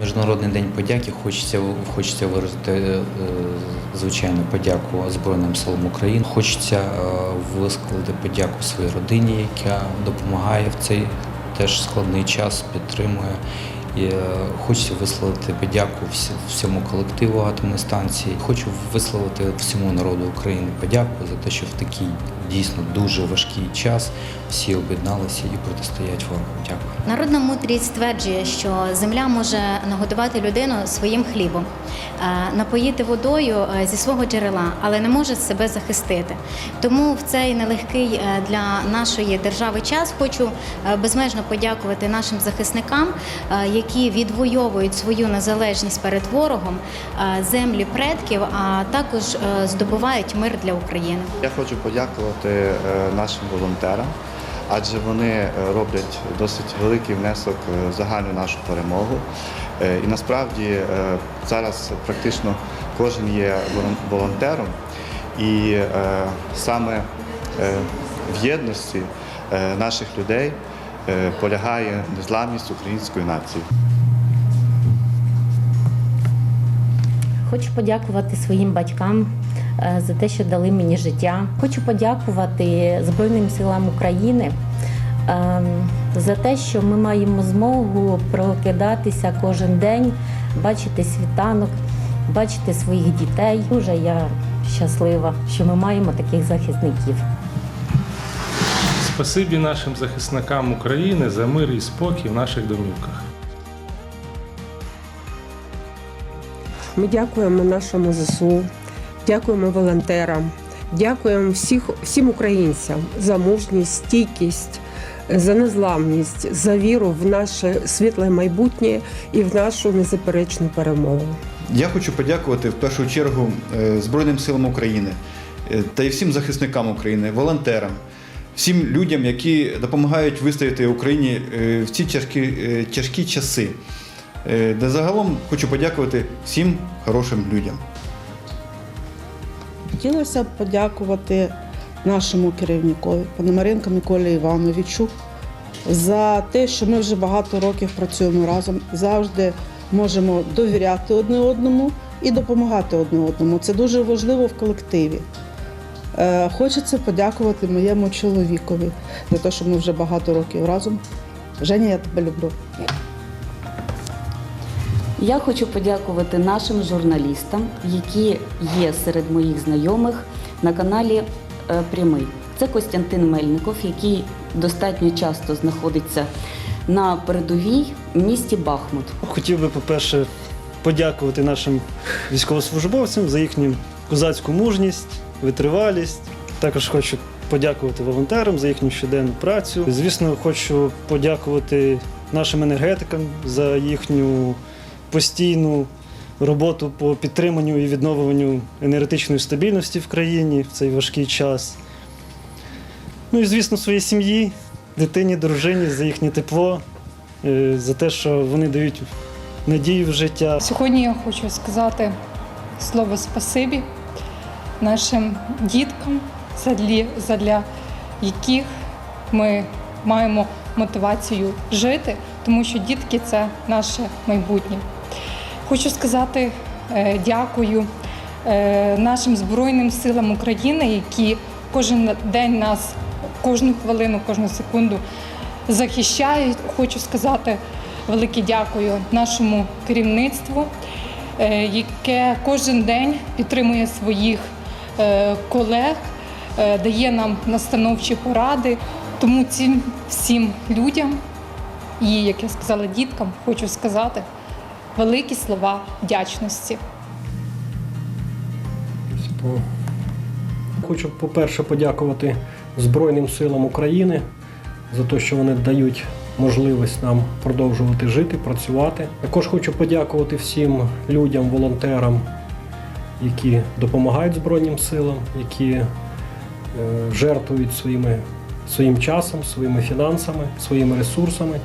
Міжнародний день подяки хочеться хочеться виразити е, звичайно подяку Збройним силам України. Хочеться е, висловити подяку своїй родині, яка допомагає в цей теж складний час, підтримує. І е, хочеться висловити подяку всьому колективу атомної станції. Хочу висловити всьому народу України подяку за те, що в такий дійсно дуже важкий час всі об'єдналися і протистоять ворогу. Дякую. Народна мудрість стверджує, що земля може нагодувати людину своїм хлібом, е, напоїти водою е, зі свого джерела, але не може себе захистити. Тому в цей нелегкий е, для нашої держави час хочу безмежно подякувати нашим захисникам, які відвоюють свою незалежність перед ворогом, землі предків, а також здобувають мир для України. Я хочу подякувати е, нашим волонтерам, адже вони е, роблять досить великий внесок е, в загальну нашу перемогу. І насправді зараз практично кожен є волонтером, і саме в єдності наших людей полягає незламність української нації. Хочу подякувати своїм батькам за те, що дали мені життя. Хочу подякувати Збройним силам України ем, за те, що ми маємо змогу прокидатися кожен день, бачити світанок, бачити своїх дітей. Дуже я щаслива, що ми маємо таких захисників. Спасибі нашим захисникам України за мир і спокій в наших домівках. Ми дякуємо нашому ЗСУ, дякуємо волонтерам, дякуємо всіх, всім українцям за мужність, стійкість, за незламність, за віру в наше світле майбутнє і в нашу незаперечну перемогу. Я хочу подякувати в першу чергу е, Збройним силам України е, та й всім захисникам України, волонтерам, всім людям, які допомагають вистояти Україні е, в ці тяжкі, тяжкі часи. Де загалом хочу подякувати всім хорошим людям. Хотілося б подякувати нашому керівникові, Пономаренко Миколі Івановичу, за те, що ми вже багато років працюємо разом, завжди можемо довіряти одне одному і допомагати одне одному. Це дуже важливо в колективі. Е, Хочеться подякувати моєму чоловікові за те, що ми вже багато років разом. Женя, я тебе люблю. Я хочу подякувати нашим журналістам, які є серед моїх знайомих на каналі е, Прямий. Це Костянтин Мельников, який достатньо часто знаходиться на передовій в місті Бахмут. Хотів би, по-перше, подякувати нашим військовослужбовцям за їхню козацьку мужність, витривалість. Також хочу подякувати волонтерам за їхню щоденну працю. Звісно, хочу подякувати нашим енергетикам за їхню постійну роботу по підтриманню і відновленню енергетичної стабільності в країні в цей важкий час. Ну і, звісно, своїй сім'ї, дитині, дружині за їхнє тепло, е, за те, що вони дають надію в життя. Сьогодні я хочу сказати слово спасибі нашим діткам, задля, яких ми маємо мотивацію жити, тому що дітки це наше майбутнє. Хочу сказати е, дякую е, нашим Збройним силам України, які кожен день нас, кожну хвилину, кожну секунду захищають. Хочу сказати велике дякую нашому керівництву, е, яке кожен день підтримує своїх колег, дає нам настановчі поради. Тому цим всім людям і, як я сказала, діткам, хочу сказати великі слова вдячності. Хочу, по-перше, подякувати Збройним силам України за те, що вони дають можливість нам продовжувати жити, працювати. Також хочу подякувати всім людям, волонтерам, які допомагають Збройним силам, які е, жертвують своїми, своїм часом, своїми фінансами, своїми ресурсами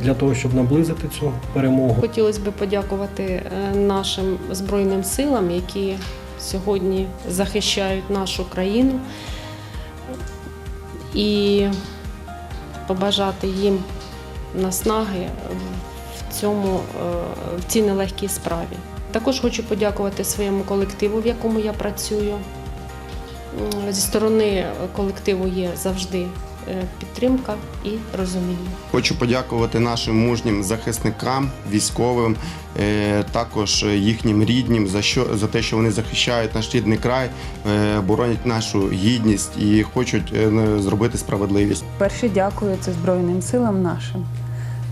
для того, щоб наблизити цю перемогу. Хотілося б подякувати е, нашим збройним силам, які сьогодні захищають нашу країну, і побажати їм наснаги в цьому е, в цій нелегкій справі. Також хочу подякувати своєму колективу, в якому я працюю. Зі сторони колективу є завжди підтримка і розуміння. Хочу подякувати нашим мужнім захисникам, військовим, е, також їхнім ріднім за що за те, що вони захищають наш рідний край, е, боронять нашу гідність і хочуть е, зробити справедливість. Перше дякую це Збройним силам нашим.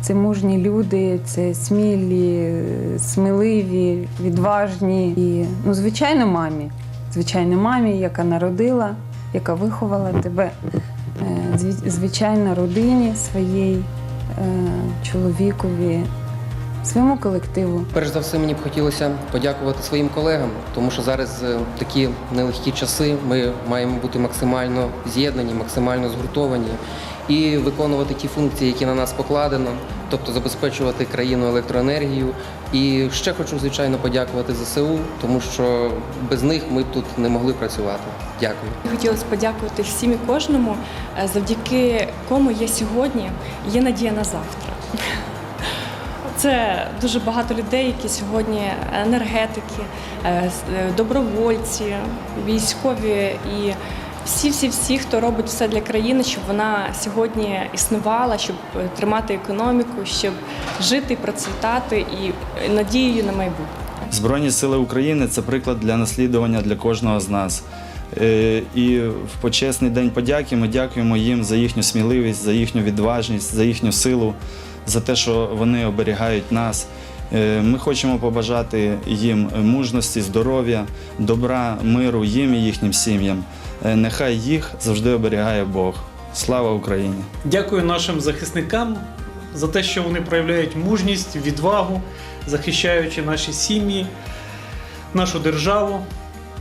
Це мужні люди, це смілі, сміливі, відважні і, ну, звичайно, мамі. Звичайно, мамі, яка народила, яка виховала тебе. Е, Звичайно, родині своїй, е, чоловікові, своєму колективу. Перш за все, мені б хотілося подякувати своїм колегам, тому що зараз е, такі нелегкі часи. Ми маємо бути максимально з'єднані, максимально згуртовані і виконувати ті функції, які на нас покладено, тобто забезпечувати країну електроенергією. І ще хочу звичайно подякувати ЗСУ, тому що без них ми б тут не могли працювати. Дякую. Хотілося подякувати всім і кожному, е, завдяки кому є сьогодні, є надія на завтра. Це дуже багато людей, які сьогодні енергетики, е, е, добровольці, військові і всі-всі-всі, хто робить все для країни, щоб вона сьогодні існувала, щоб е, тримати економіку, щоб жити, процвітати і надією на майбутнє. Збройні сили України це приклад для наслідування для кожного з нас. І в почесний день подяки ми дякуємо їм за їхню сміливість, за їхню відважність, за їхню силу, за те, що вони оберігають нас. Е, Ми хочемо побажати їм мужності, здоров'я, добра, миру їм і їхнім сім'ям. Е, Нехай їх завжди оберігає Бог. Слава Україні! Дякую нашим захисникам за те, що вони проявляють мужність, відвагу, захищаючи наші сім'ї, нашу державу.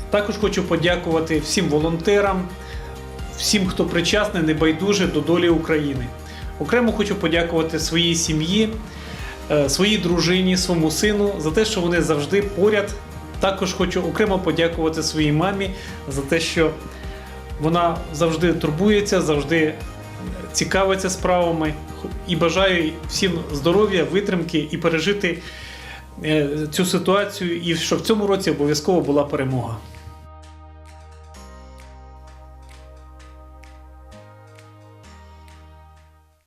Також хочу подякувати всім волонтерам, всім, хто причасний, небайдуже до долі України. Окремо хочу подякувати своїй сім'ї, е, своїй дружині, своєму сину за те, що вони завжди поряд. Також хочу окремо подякувати своїй мамі за те, що вона завжди турбується, завжди цікавиться справами і бажаю всім здоров'я, витримки і пережити е, цю ситуацію, і щоб в цьому році обов'язково була перемога.